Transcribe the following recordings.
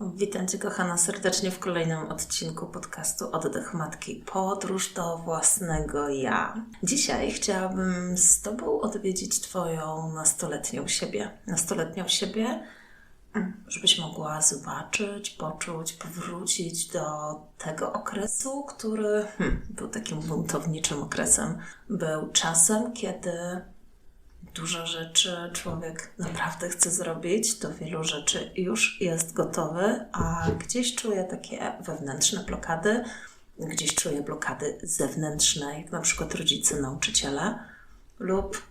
Witam Cię, kochana, serdecznie w kolejnym odcinku podcastu Oddech Matki Podróż do własnego ja. Dzisiaj chciałabym z Tobą odwiedzić Twoją nastoletnią siebie. Nastoletnią siebie, żebyś mogła zobaczyć, poczuć, powrócić do tego okresu, który hmm, był takim buntowniczym okresem. Był czasem, kiedy dużo rzeczy człowiek naprawdę chce zrobić, do wielu rzeczy już jest gotowy, a gdzieś czuje takie wewnętrzne blokady, gdzieś czuje blokady zewnętrzne, jak na przykład rodzice, nauczyciele, lub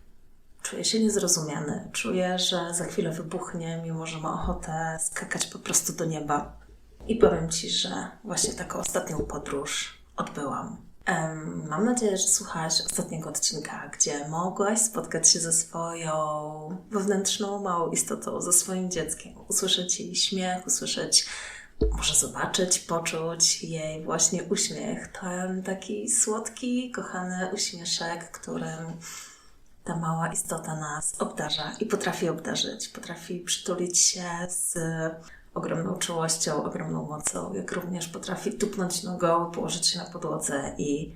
czuje się niezrozumiany, czuje, że za chwilę wybuchnie, mimo że ma ochotę skakać po prostu do nieba. I powiem Ci, że właśnie taką ostatnią podróż odbyłam Mam nadzieję, że słuchałaś ostatniego odcinka, gdzie mogłaś spotkać się ze swoją wewnętrzną małą istotą, ze swoim dzieckiem, usłyszeć jej śmiech, usłyszeć, może zobaczyć, poczuć jej właśnie uśmiech. Ten taki słodki, kochany uśmieszek, którym ta mała istota nas obdarza i potrafi obdarzyć, potrafi przytulić się z ogromną czułością, ogromną mocą, jak również potrafi tupnąć nogą, położyć się na podłodze i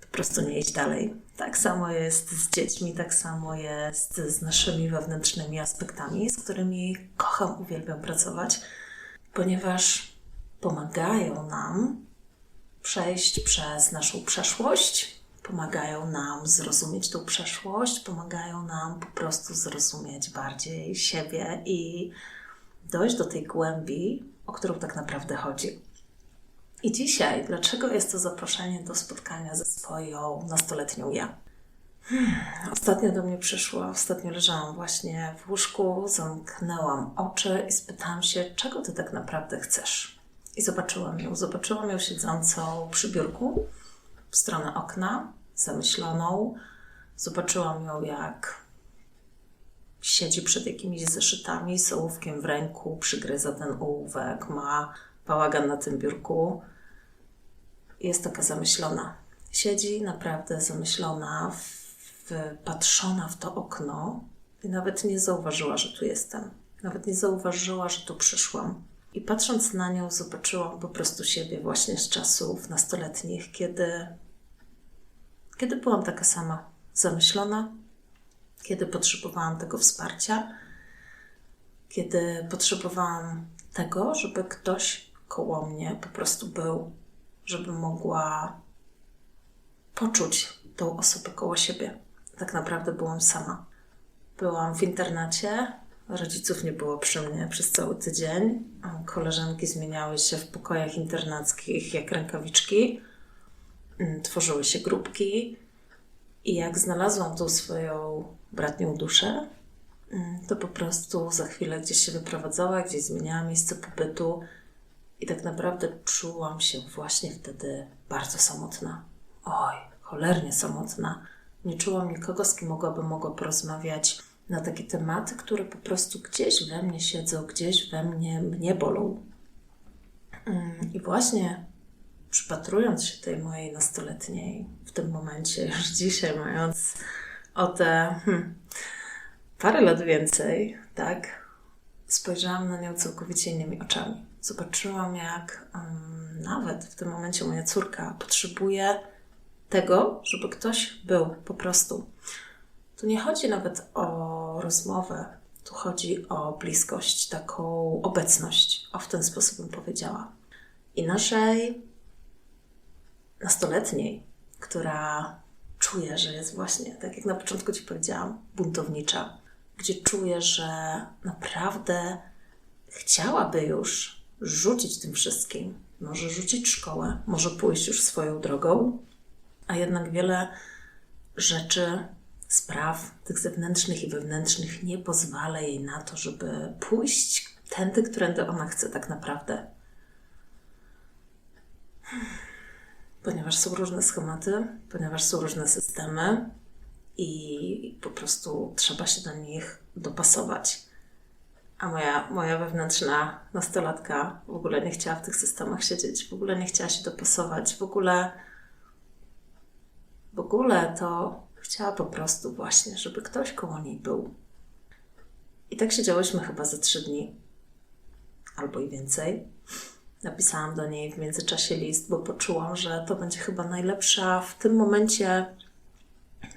po prostu nie iść dalej. Tak samo jest z dziećmi, tak samo jest z naszymi wewnętrznymi aspektami, z którymi kocham, uwielbiam pracować, ponieważ pomagają nam przejść przez naszą przeszłość, pomagają nam zrozumieć tą przeszłość, pomagają nam po prostu zrozumieć bardziej siebie i dojść do tej głębi, o którą tak naprawdę chodzi. I dzisiaj, dlaczego jest to zaproszenie do spotkania ze swoją nastoletnią ja? Hmm, ostatnio do mnie przyszła, ostatnio leżałam właśnie w łóżku, zamknęłam oczy i spytałam się, czego ty tak naprawdę chcesz. I zobaczyłam ją. Zobaczyłam ją siedzącą przy biurku w stronę okna, zamyśloną. Zobaczyłam ją, jak siedzi przed jakimiś zeszytami, z ołówkiem w ręku, przygryza ten ołówek, ma bałagan na tym biurku. Jest taka zamyślona. Siedzi naprawdę zamyślona, wpatrzona w to okno i nawet nie zauważyła, że tu jestem. Nawet nie zauważyła, że tu przyszłam. I patrząc na nią, zobaczyłam po prostu siebie właśnie z czasów nastoletnich, kiedy, kiedy byłam taka sama, zamyślona, kiedy potrzebowałam tego wsparcia, kiedy potrzebowałam tego, żeby ktoś koło mnie po prostu był, żeby mogła poczuć tą osobę koło siebie. Tak naprawdę byłam sama. Byłam w internacie, rodziców nie było przy mnie przez cały tydzień. Koleżanki zmieniały się w pokojach internackich jak rękawiczki. Mm, tworzyły się grupki. I jak znalazłam tą swoją bratnią duszę, mm, to po prostu za chwilę gdzieś się wyprowadzała, gdzieś zmieniała miejsce pobytu i tak naprawdę czułam się właśnie wtedy bardzo samotna. Oj, cholernie samotna. Nie czułam nikogo, z kim mogłabym mogła porozmawiać na takie tematy, które po prostu gdzieś we mnie siedzą, gdzieś we mnie mnie bolą. Mm, I właśnie przypatrując się tej mojej nastoletniej w tym momencie, już dzisiaj mając o te hmm, parę lat więcej, tak, spojrzałam na nią całkowicie innymi oczami. Zobaczyłam, jak um, nawet w tym momencie moja córka potrzebuje tego, żeby ktoś był po prostu. Tu nie chodzi nawet o rozmowę, tu chodzi o bliskość, taką obecność. O w ten sposób bym powiedziała. I naszej nastoletniej, która czuje, że jest właśnie, tak jak na początku Ci powiedziałam, buntownicza, gdzie czuje, że naprawdę chciałaby już rzucić tym wszystkim. Może rzucić szkołę, może pójść już swoją drogą, a jednak wiele rzeczy, spraw tych zewnętrznych i wewnętrznych nie pozwala jej na to, żeby pójść tędy, którędy ona chce tak naprawdę ponieważ są różne schematy, ponieważ są różne systemy i po prostu trzeba się do nich dopasować. A moja, moja wewnętrzna nastolatka w ogóle nie chciała w tych systemach siedzieć, w ogóle nie chciała się dopasować, w ogóle, w ogóle to chciała po prostu właśnie, żeby ktoś koło niej był. I tak siedziałyśmy chyba za trzy dni. albo i więcej. Napisałam do niej w międzyczasie list, bo poczułam, że to będzie chyba najlepsza w tym momencie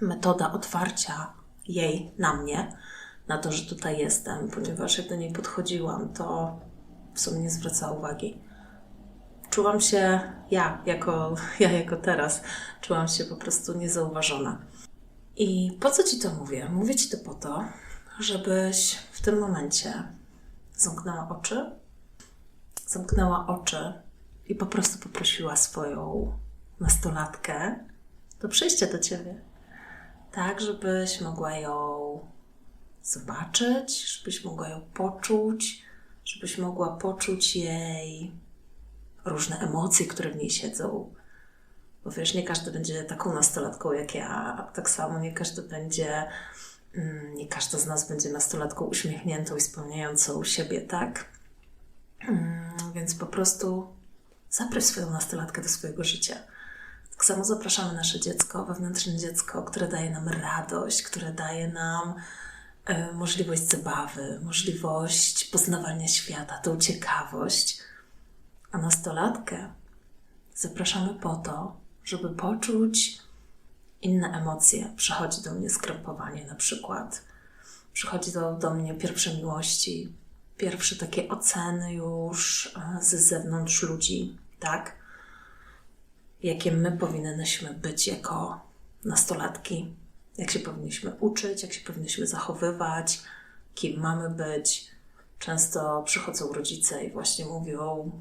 metoda otwarcia jej na mnie, na to, że tutaj jestem, ponieważ jak do niej podchodziłam, to w sumie nie zwracała uwagi. Czułam się, ja jako, ja jako teraz, czułam się po prostu niezauważona. I po co ci to mówię? Mówię ci to po to, żebyś w tym momencie zamknęła oczy, zamknęła oczy i po prostu poprosiła swoją nastolatkę do przyjścia do ciebie. Tak, żebyś mogła ją zobaczyć, żebyś mogła ją poczuć, żebyś mogła poczuć jej różne emocje, które w niej siedzą. Bo wiesz, nie każdy będzie taką nastolatką jak ja, tak samo nie każdy będzie, mm, nie każda z nas będzie nastolatką uśmiechniętą i spełniającą siebie, tak? Mm, więc po prostu zaproś swoją nastolatkę do swojego życia. Tak samo zapraszamy nasze dziecko, wewnętrzne dziecko, które daje nam radość, które daje nam e, możliwość zabawy, możliwość poznawania świata, tą ciekawość. A nastolatkę zapraszamy po to, żeby poczuć inne emocje. Przychodzi do mnie skrępowanie na przykład. Przychodzi do, do mnie pierwsze miłości, pierwsze takie oceny już e, z zewnątrz ludzi, tak? Jakie my powinnyśmy być jako nastolatki, jak się powinniśmy uczyć, jak się powinnyśmy zachowywać, kim mamy być. Często przychodzą rodzice i właśnie mówią: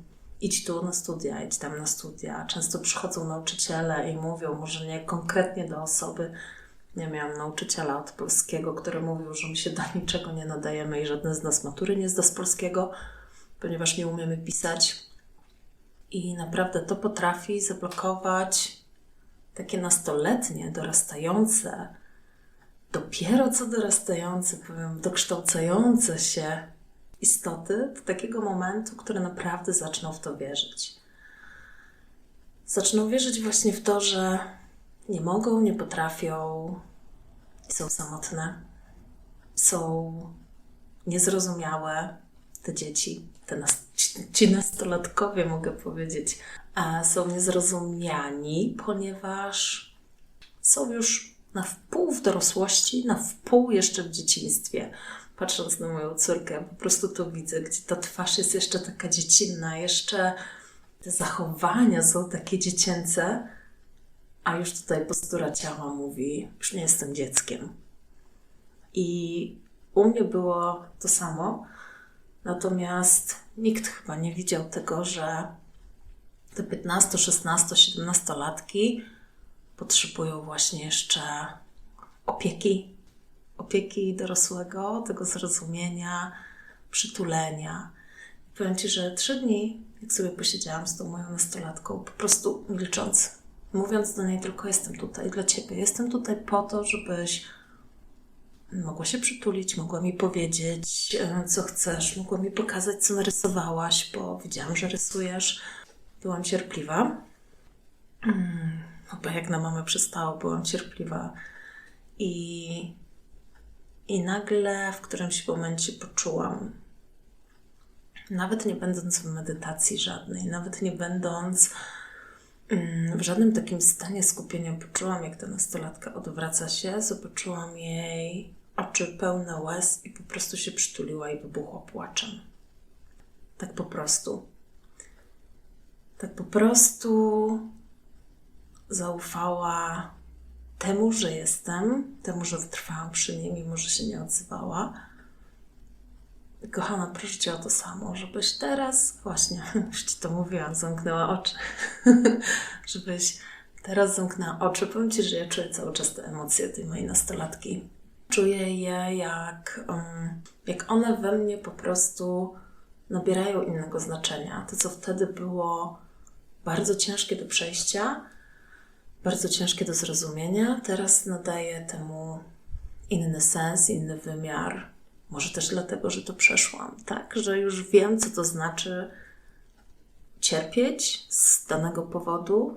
idź tu na studia, idź tam na studia. Często przychodzą nauczyciele i mówią, może nie konkretnie do osoby. Ja miałam nauczyciela od polskiego, który mówił, że my się do niczego nie nadajemy i żadne z nas matury nie zda z polskiego, ponieważ nie umiemy pisać. I naprawdę to potrafi zablokować takie nastoletnie, dorastające, dopiero co dorastające, powiem, dokształcające się istoty do takiego momentu, które naprawdę zaczną w to wierzyć. Zaczną wierzyć właśnie w to, że nie mogą, nie potrafią. Są samotne. Są niezrozumiałe. Te dzieci, te nas, ci nastolatkowie, mogę powiedzieć, są niezrozumiani, ponieważ są już na wpół w dorosłości, na wpół jeszcze w dzieciństwie. Patrząc na moją córkę, po prostu to widzę, gdzie ta twarz jest jeszcze taka dziecinna, jeszcze te zachowania są takie dziecięce, a już tutaj postura ciała mówi, już nie jestem dzieckiem. I u mnie było to samo, natomiast nikt chyba nie widział tego, że te 15, 16, 17 latki potrzebują właśnie jeszcze opieki, opieki dorosłego, tego zrozumienia, przytulenia. I powiem Ci, że trzy dni, jak sobie posiedziałam z tą moją nastolatką, po prostu milcząc, mówiąc do niej tylko jestem tutaj dla Ciebie, jestem tutaj po to, żebyś mogła się przytulić, mogła mi powiedzieć, e, co chcesz, mogła mi pokazać, co narysowałaś, bo widziałam, że rysujesz. Byłam cierpliwa. Hmm, chyba jak na mamę przystało, byłam cierpliwa. I i nagle w którymś momencie poczułam, nawet nie będąc w medytacji żadnej, nawet nie będąc w żadnym takim stanie skupienia, poczułam, jak ta nastolatka odwraca się, zobaczyłam jej oczy pełne łez i po prostu się przytuliła i wybuchła płaczem. Tak po prostu. Tak po prostu zaufała temu, że jestem, temu, że wytrwałam przy niej, mimo że się nie odzywała. Kochana, proszę Cię o to samo, żebyś teraz, właśnie, już Ci to mówiłam, zamknęła oczy, żebyś teraz zamknęła oczy. Powiem Ci, że ja czuję cały czas te emocje tej mojej nastolatki. Czuję je, jak, um, jak one we mnie po prostu nabierają innego znaczenia. To, co wtedy było bardzo ciężkie do przejścia, bardzo ciężkie do zrozumienia. Teraz nadaję temu inny sens, inny wymiar. Może też dlatego, że to przeszłam, tak? Że już wiem, co to znaczy cierpieć z danego powodu,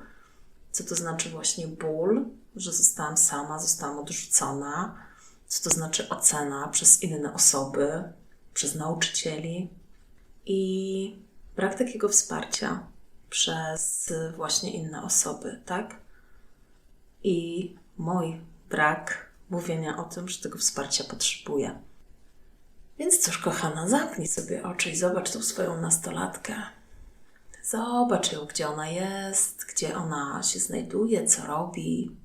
co to znaczy właśnie ból, że zostałam sama, zostałam odrzucona, co to znaczy ocena przez inne osoby, przez nauczycieli. i brak takiego wsparcia przez właśnie inne osoby, tak? I mój brak mówienia o tym, że tego wsparcia potrzebuję. Więc cóż, kochana, zamknij sobie oczy i zobacz tą swoją nastolatkę. Zobacz ją, gdzie ona jest, gdzie ona się znajduje, co robi,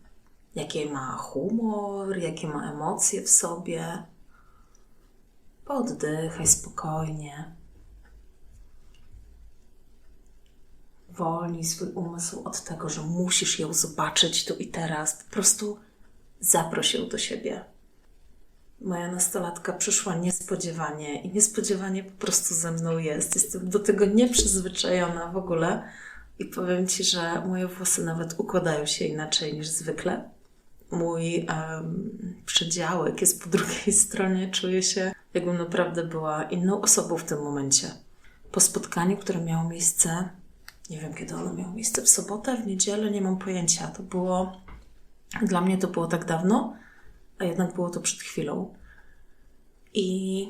jaki ma humor, jakie ma emocje w sobie. Poddychaj spokojnie. Wolnij swój umysł od tego, że musisz ją zobaczyć tu i teraz. Po prostu zaproś ją do siebie. Moja nastolatka przyszła niespodziewanie i niespodziewanie po prostu ze mną jest. Jestem do tego nieprzyzwyczajona w ogóle i powiem Ci, że moje włosy nawet układają się inaczej niż zwykle. Mój um, przedziałek jest po drugiej stronie, czuję się jakbym naprawdę była inną osobą w tym momencie. Po spotkaniu, które miało miejsce, nie wiem kiedy ono miało miejsce, w sobotę, w niedzielę, nie mam pojęcia. To było, dla mnie to było tak dawno, a jednak było to przed chwilą. I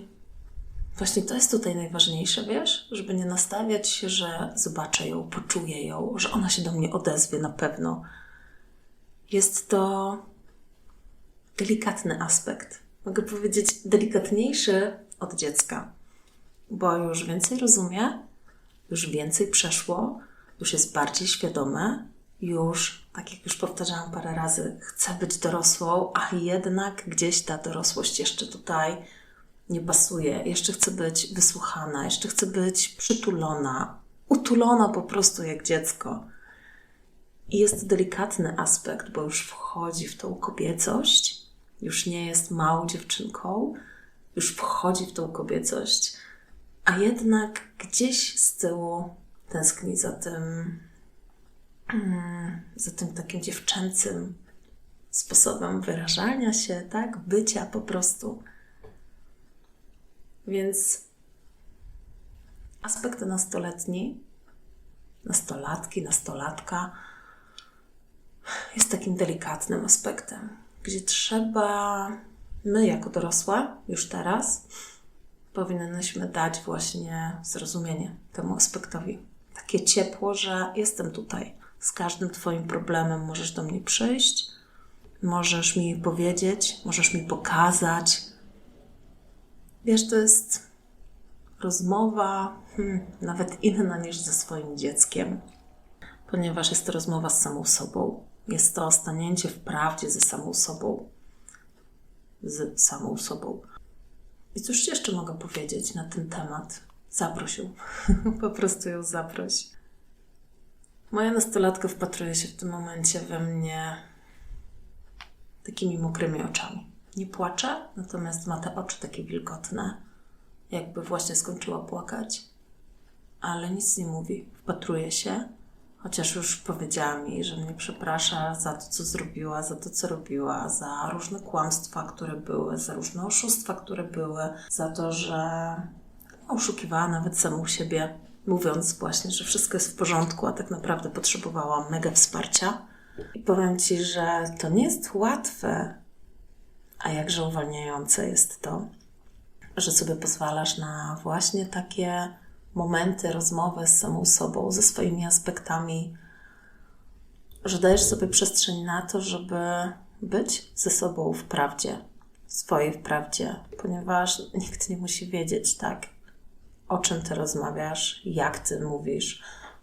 właśnie to jest tutaj najważniejsze, wiesz, żeby nie nastawiać się, że zobaczę ją, poczuję ją, że ona się do mnie odezwie na pewno. Jest to delikatny aspekt. Mogę powiedzieć delikatniejszy od dziecka, bo już więcej rozumie, już więcej przeszło, już jest bardziej świadome, już, tak jak już powtarzałam parę razy, chcę być dorosłą, a jednak gdzieś ta dorosłość jeszcze tutaj nie pasuje. Jeszcze chcę być wysłuchana, jeszcze chcę być przytulona, utulona po prostu jak dziecko. I jest delikatny aspekt, bo już wchodzi w tą kobiecość, już nie jest małą dziewczynką, już wchodzi w tą kobiecość, a jednak gdzieś z tyłu tęskni za tym za tym takim dziewczęcym sposobem wyrażania się, tak? Bycia po prostu. Więc aspekt nastoletni, nastolatki, nastolatka jest takim delikatnym aspektem, gdzie trzeba, my jako dorosłe, już teraz, powinnyśmy dać właśnie zrozumienie temu aspektowi. Takie ciepło, że jestem tutaj z każdym Twoim problemem możesz do mnie przyjść, możesz mi powiedzieć, możesz mi pokazać. Wiesz, to jest rozmowa hmm, nawet inna niż ze swoim dzieckiem, ponieważ jest to rozmowa z samą sobą. Jest to stanięcie w prawdzie ze samą sobą. Z samą sobą. I cóż jeszcze mogę powiedzieć na ten temat? Zaproś ją. po prostu ją zaproś. Moja nastolatka wpatruje się w tym momencie we mnie takimi mokrymi oczami. Nie płacze, natomiast ma te oczy takie wilgotne, jakby właśnie skończyła płakać, ale nic nie mówi. Wpatruje się, chociaż już powiedziała mi, że mnie przeprasza za to, co zrobiła, za to, co robiła, za różne kłamstwa, które były, za różne oszustwa, które były, za to, że oszukiwała nawet samą siebie mówiąc właśnie, że wszystko jest w porządku, a tak naprawdę potrzebowała mega wsparcia. I powiem Ci, że to nie jest łatwe, a jakże uwalniające jest to, że sobie pozwalasz na właśnie takie momenty rozmowy z samą sobą, ze swoimi aspektami, że dajesz sobie przestrzeń na to, żeby być ze sobą w prawdzie, swojej w prawdzie, ponieważ nikt nie musi wiedzieć, tak, o czym ty rozmawiasz, jak ty mówisz.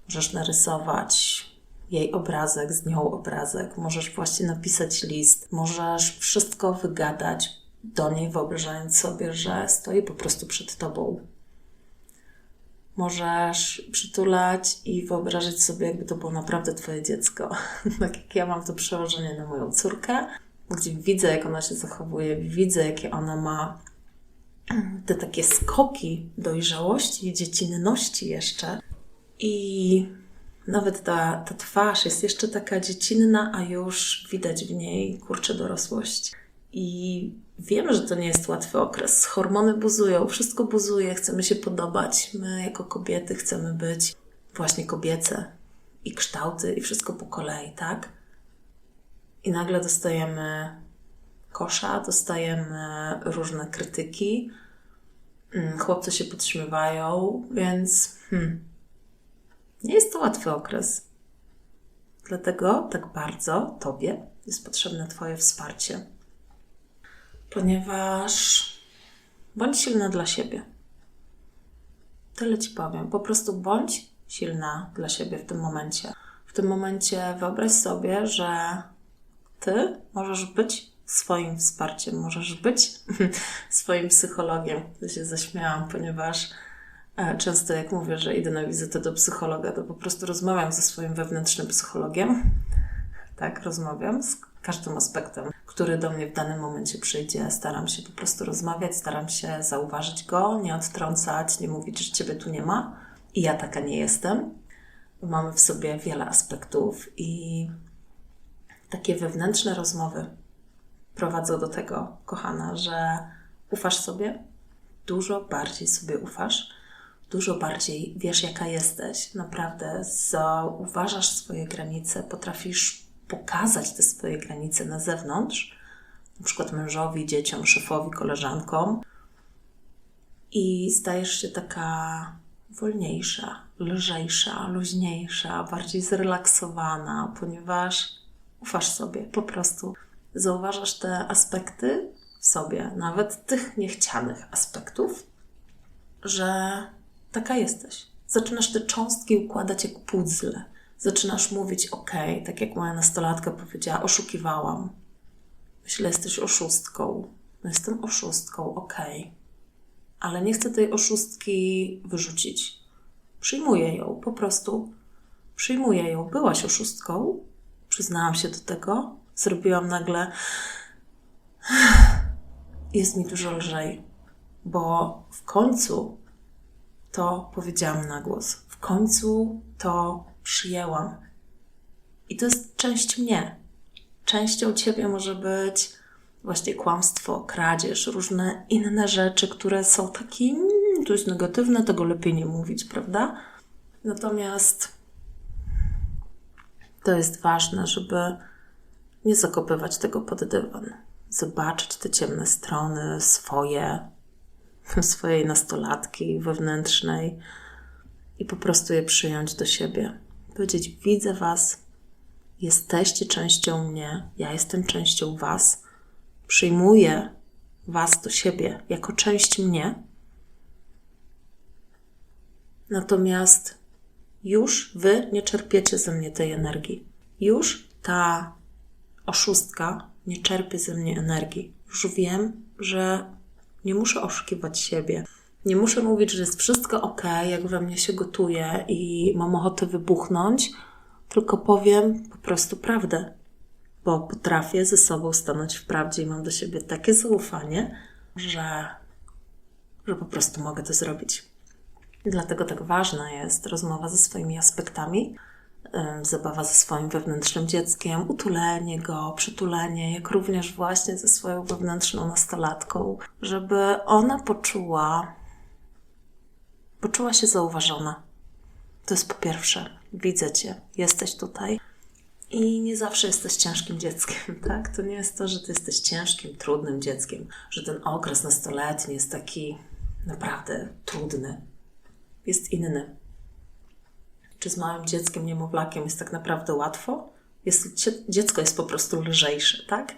Możesz narysować jej obrazek, z nią obrazek, możesz właśnie napisać list, możesz wszystko wygadać do niej, wyobrażając sobie, że stoi po prostu przed tobą. Możesz przytulać i wyobrażać sobie, jakby to było naprawdę Twoje dziecko. tak jak ja mam to przełożenie na moją córkę, gdzie widzę, jak ona się zachowuje, widzę, jakie ona ma te takie skoki dojrzałości dziecinności jeszcze. I nawet ta, ta twarz jest jeszcze taka dziecinna, a już widać w niej kurczę dorosłość. I wiem, że to nie jest łatwy okres. Hormony buzują, wszystko buzuje, chcemy się podobać. My, jako kobiety, chcemy być właśnie kobiece i kształty, i wszystko po kolei, tak? I nagle dostajemy kosza, dostajemy różne krytyki, Mm, chłopcy się podśmiewają, więc hmm, nie jest to łatwy okres. Dlatego tak bardzo Tobie jest potrzebne Twoje wsparcie, ponieważ bądź silna dla siebie. Tyle Ci powiem. Po prostu bądź silna dla siebie w tym momencie. W tym momencie wyobraź sobie, że Ty możesz być swoim wsparciem, możesz być swoim psychologiem. To się zaśmiałam, ponieważ e, często jak mówię, że idę na wizytę do psychologa, to po prostu rozmawiam ze swoim wewnętrznym psychologiem. Tak, rozmawiam z każdym aspektem, który do mnie w danym momencie przyjdzie. Staram się po prostu rozmawiać, staram się zauważyć go, nie odtrącać, nie mówić, że ciebie tu nie ma. I ja taka nie jestem. Mamy w sobie wiele aspektów i takie wewnętrzne rozmowy prowadzą do tego, kochana, że ufasz sobie, dużo bardziej sobie ufasz, dużo bardziej wiesz, jaka jesteś. Naprawdę zauważasz swoje granice, potrafisz pokazać te swoje granice na zewnątrz, na przykład mężowi, dzieciom, szefowi, koleżankom, i stajesz się taka wolniejsza, lżejsza, luźniejsza, bardziej zrelaksowana, ponieważ ufasz sobie po prostu zauważasz te aspekty w sobie, nawet tych niechcianych aspektów, że taka jesteś. Zaczynasz te cząstki układać jak puzzle. Zaczynasz mówić, ok, tak jak moja nastolatka powiedziała, oszukiwałam. Myślę, jesteś oszustką. No jestem oszustką, ok. Ale nie chcę tej oszustki wyrzucić. Przyjmuję ją, po prostu przyjmuję ją. Byłaś oszustką, przyznałam się do tego, zrobiłam nagle. Jest mi dużo lżej, bo w końcu to powiedziałam na głos. W końcu to przyjęłam. I to jest część mnie. Częścią ciebie może być właśnie kłamstwo, kradzież, różne inne rzeczy, które są takie, mm, to jest negatywne, tego lepiej nie mówić, prawda? Natomiast to jest ważne, żeby nie zakopywać tego pod dywan. Zobaczyć te ciemne strony swoje, swojej nastolatki wewnętrznej i po prostu je przyjąć do siebie. Powiedzieć: Widzę Was, jesteście częścią mnie, ja jestem częścią Was, przyjmuję Was do siebie jako część mnie. Natomiast już Wy nie czerpiecie ze mnie tej energii. Już ta oszustka nie czerpie ze mnie energii. Już wiem, że nie muszę oszukiwać siebie. Nie muszę mówić, że jest wszystko ok, jak we mnie się gotuje i mam ochotę wybuchnąć, tylko powiem po prostu prawdę, bo potrafię ze sobą stanąć w prawdzie i mam do siebie takie zaufanie, że, że po prostu mogę to zrobić. Dlatego tak ważna jest rozmowa ze swoimi aspektami, zabawa ze swoim wewnętrznym dzieckiem, utulenie go, przytulenie, jak również właśnie ze swoją wewnętrzną nastolatką, żeby ona poczuła, poczuła się zauważona. To jest po pierwsze, widzę cię, jesteś tutaj. I nie zawsze jesteś ciężkim dzieckiem, tak? To nie jest to, że ty jesteś ciężkim, trudnym dzieckiem, że ten okres nastoletni jest taki naprawdę trudny. Jest inny czy z małym dzieckiem, niemowlakiem jest tak naprawdę łatwo. Jest, dziecko jest po prostu lżejsze, tak?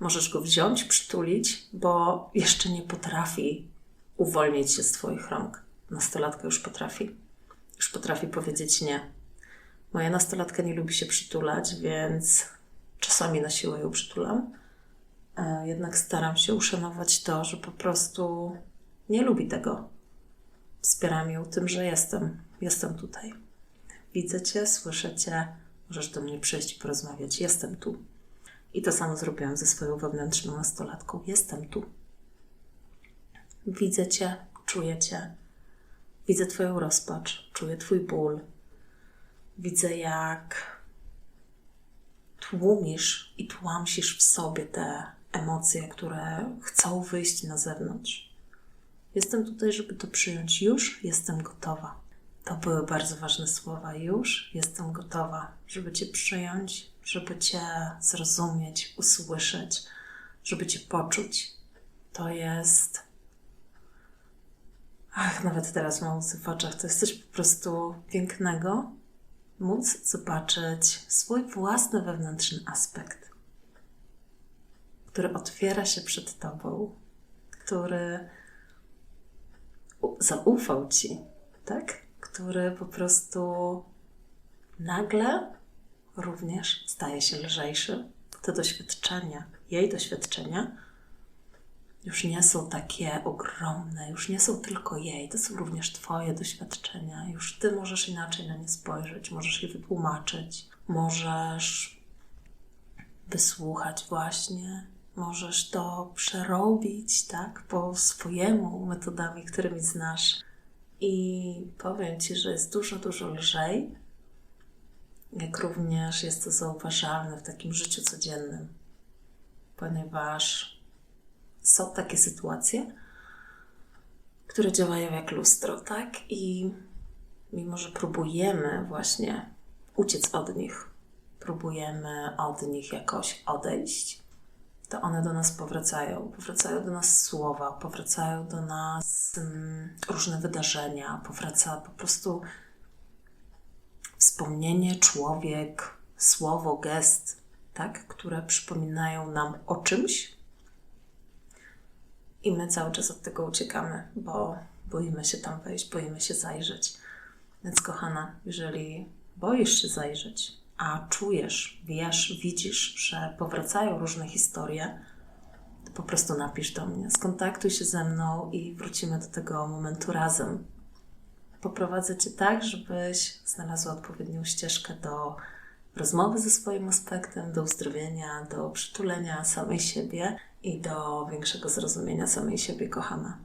Możesz go wziąć, przytulić, bo jeszcze nie potrafi uwolnić się z Twoich rąk. Nastolatka już potrafi. Już potrafi powiedzieć nie. Moja nastolatka nie lubi się przytulać, więc czasami na siłę ją przytulam. E, jednak staram się uszanować to, że po prostu nie lubi tego. Wspieram ją tym, że jestem. Jestem tutaj. Widzę Cię, słyszę Cię, możesz do mnie przyjść i porozmawiać. Jestem tu. I to samo zrobiłam ze swoją wewnętrzną nastolatką. Jestem tu. Widzę Cię, czuję Cię. Widzę Twoją rozpacz, czuję Twój ból. Widzę, jak tłumisz i tłamsisz w sobie te emocje, które chcą wyjść na zewnątrz. Jestem tutaj, żeby to przyjąć. Już jestem gotowa. To były bardzo ważne słowa. Już jestem gotowa, żeby Cię przyjąć, żeby Cię zrozumieć, usłyszeć, żeby Cię poczuć. To jest ach, nawet teraz mam łzy w oczach, to jest coś po prostu pięknego, móc zobaczyć swój własny wewnętrzny aspekt, który otwiera się przed Tobą, który zaufał Ci, tak? Który po prostu nagle również staje się lżejszy. Te doświadczenia, jej doświadczenia, już nie są takie ogromne, już nie są tylko jej, to są również Twoje doświadczenia. Już Ty możesz inaczej na nie spojrzeć, możesz je wytłumaczyć, możesz wysłuchać właśnie, możesz to przerobić, tak, po swojemu metodami, którymi znasz. I powiem Ci, że jest dużo, dużo lżej, jak również jest to zauważalne w takim życiu codziennym, ponieważ są takie sytuacje, które działają jak lustro, tak? I mimo, że próbujemy właśnie uciec od nich, próbujemy od nich jakoś odejść, to one do nas powracają. Powracają do nas słowa, powracają do nas um, różne wydarzenia, powraca po prostu wspomnienie, człowiek, słowo, gest, tak? które przypominają nam o czymś, i my cały czas od tego uciekamy, bo boimy się tam wejść, boimy się zajrzeć. Więc, kochana, jeżeli boisz się zajrzeć, a czujesz, wiesz, widzisz, że powracają różne historie, to po prostu napisz do mnie, skontaktuj się ze mną i wrócimy do tego momentu razem. Poprowadzę Cię tak, żebyś znalazła odpowiednią ścieżkę do rozmowy ze swoim aspektem, do uzdrowienia, do przytulenia samej siebie i do większego zrozumienia samej siebie, kochana.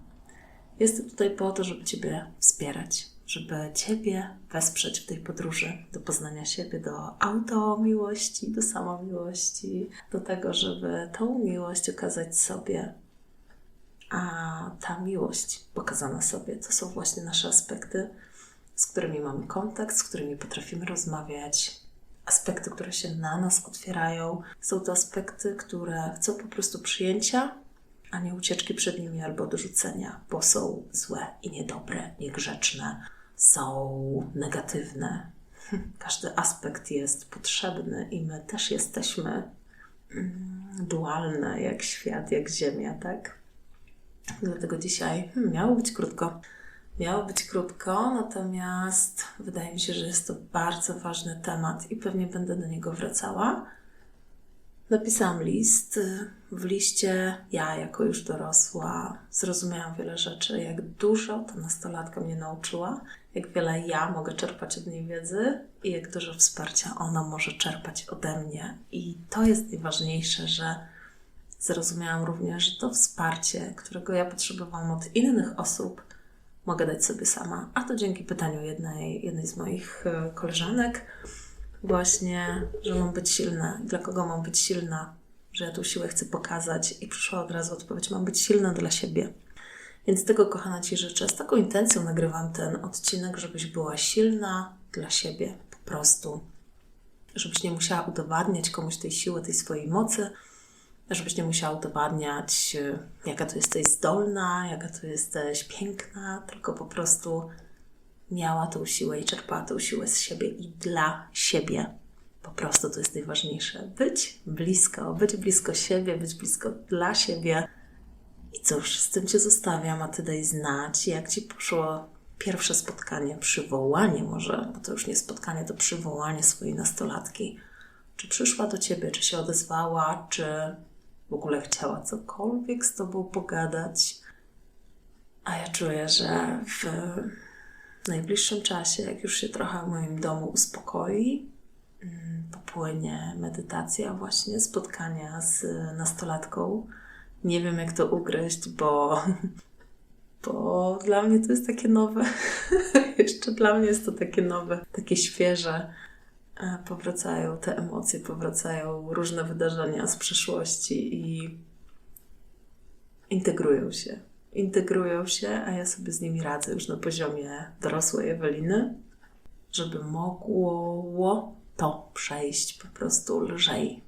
Jestem tutaj po to, żeby Ciebie wspierać, żeby Ciebie wesprzeć w tej podróży do poznania siebie, do automiłości, do samomiłości, do tego, żeby tą miłość okazać sobie. A ta miłość pokazana sobie to są właśnie nasze aspekty, z którymi mamy kontakt, z którymi potrafimy rozmawiać, aspekty, które się na nas otwierają. Są to aspekty, które chcą po prostu przyjęcia, a nie ucieczki przed nimi albo dorzucenia, bo są złe i niedobre, niegrzeczne, są negatywne. Każdy aspekt jest potrzebny i my też jesteśmy mm, dualne, jak świat, jak Ziemia, tak? Dlatego dzisiaj hmm, miało być krótko. Miało być krótko, natomiast wydaje mi się, że jest to bardzo ważny temat i pewnie będę do niego wracała. Napisałam list. W liście ja, jako już dorosła, zrozumiałam wiele rzeczy, jak dużo ta nastolatka mnie nauczyła, jak wiele ja mogę czerpać od niej wiedzy i jak dużo wsparcia ona może czerpać ode mnie. I to jest najważniejsze, że zrozumiałam również, że to wsparcie, którego ja potrzebowałam od innych osób, mogę dać sobie sama. A to dzięki pytaniu jednej, jednej z moich e, koleżanek, właśnie, że mam być silna. Dla kogo mam być silna? Że ja tą siłę chcę pokazać, i przyszła od razu odpowiedź: mam być silna dla siebie. Więc tego, kochana Ci życzę. Z taką intencją nagrywam ten odcinek, żebyś była silna dla siebie, po prostu. Żebyś nie musiała udowadniać komuś tej siły, tej swojej mocy, żebyś nie musiała udowadniać, y, jaka tu jesteś zdolna, jaka tu jesteś piękna, tylko po prostu miała tą siłę i czerpała tą siłę z siebie i dla siebie. Po prostu to jest najważniejsze. Być blisko, być blisko siebie, być blisko dla siebie. I cóż, z tym Cię zostawiam, a Ty daj znać, jak Ci poszło pierwsze spotkanie, przywołanie może, bo to już nie spotkanie, to przywołanie swojej nastolatki. Czy przyszła do Ciebie, czy się odezwała, czy w ogóle chciała cokolwiek z Tobą pogadać. A ja czuję, że w najbliższym czasie, jak już się trochę w moim domu uspokoi, mm, popłynie medytacja, właśnie spotkania z nastolatką. Nie wiem, jak to ugryźć, bo, bo dla mnie to jest takie nowe. Jeszcze dla mnie jest to takie nowe, takie świeże powracają te emocje, powracają różne wydarzenia z przeszłości i integrują się. Integrują się, a ja sobie z nimi radzę już na poziomie dorosłej Eweliny, żeby mogło to przejść po prostu lżej,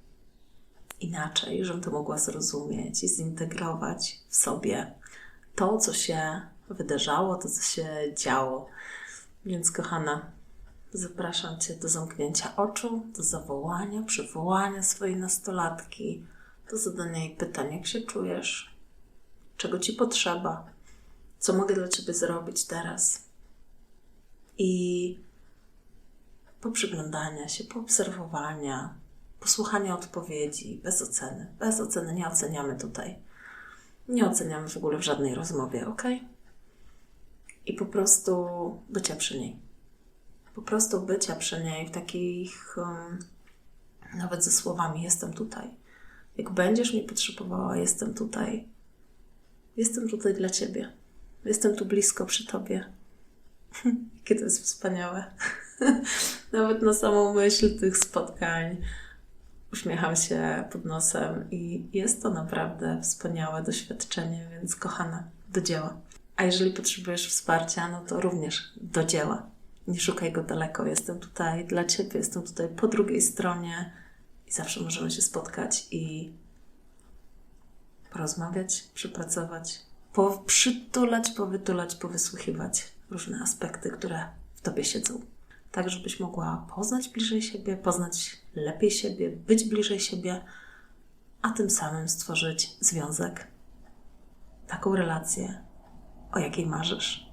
inaczej, żebym to mogła zrozumieć i zintegrować w sobie to, co się wydarzało, to, co się działo. Więc, kochana, zapraszam Cię do zamknięcia oczu, do zawołania, przywołania swojej nastolatki, do zadania jej pytań, jak się czujesz, czego Ci potrzeba, co mogę dla Ciebie zrobić teraz. I poprzyglądania się, poobserwowania, posłuchania odpowiedzi, bez oceny. Bez oceny nie oceniamy tutaj. Nie oceniamy w ogóle w żadnej rozmowie, ok? I po prostu bycia przy niej. Po prostu bycia przy niej w takich, um, nawet ze słowami: Jestem tutaj. Jak będziesz mnie potrzebowała, jestem tutaj. Jestem tutaj dla ciebie. Jestem tu blisko przy tobie. Jakie to jest wspaniałe. Nawet na samą myśl tych spotkań uśmiecham się pod nosem i jest to naprawdę wspaniałe doświadczenie, więc kochana, do dzieła. A jeżeli potrzebujesz wsparcia, no to również do dzieła. Nie szukaj go daleko. Jestem tutaj dla Ciebie, jestem tutaj po drugiej stronie i zawsze możemy się spotkać i porozmawiać, przypracować, przytulać, powytulać, powysłuchiwać różne aspekty, które w Tobie siedzą. Tak, żebyś mogła poznać bliżej siebie, poznać lepiej siebie, być bliżej siebie, a tym samym stworzyć związek, taką relację, o jakiej marzysz.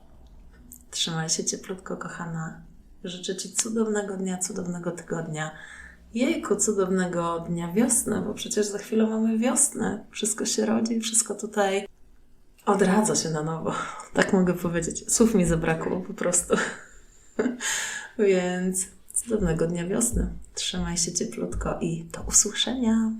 Trzymaj się cieplutko, kochana. Życzę Ci cudownego dnia, cudownego tygodnia. Jejku, cudownego dnia wiosny, bo przecież za chwilę mamy wiosnę. Wszystko się rodzi, wszystko tutaj odradza się na nowo. Tak mogę powiedzieć. Słów mi zabrakło po prostu. Więc cudownego dnia wiosny. Trzymaj się cieplutko i do usłyszenia.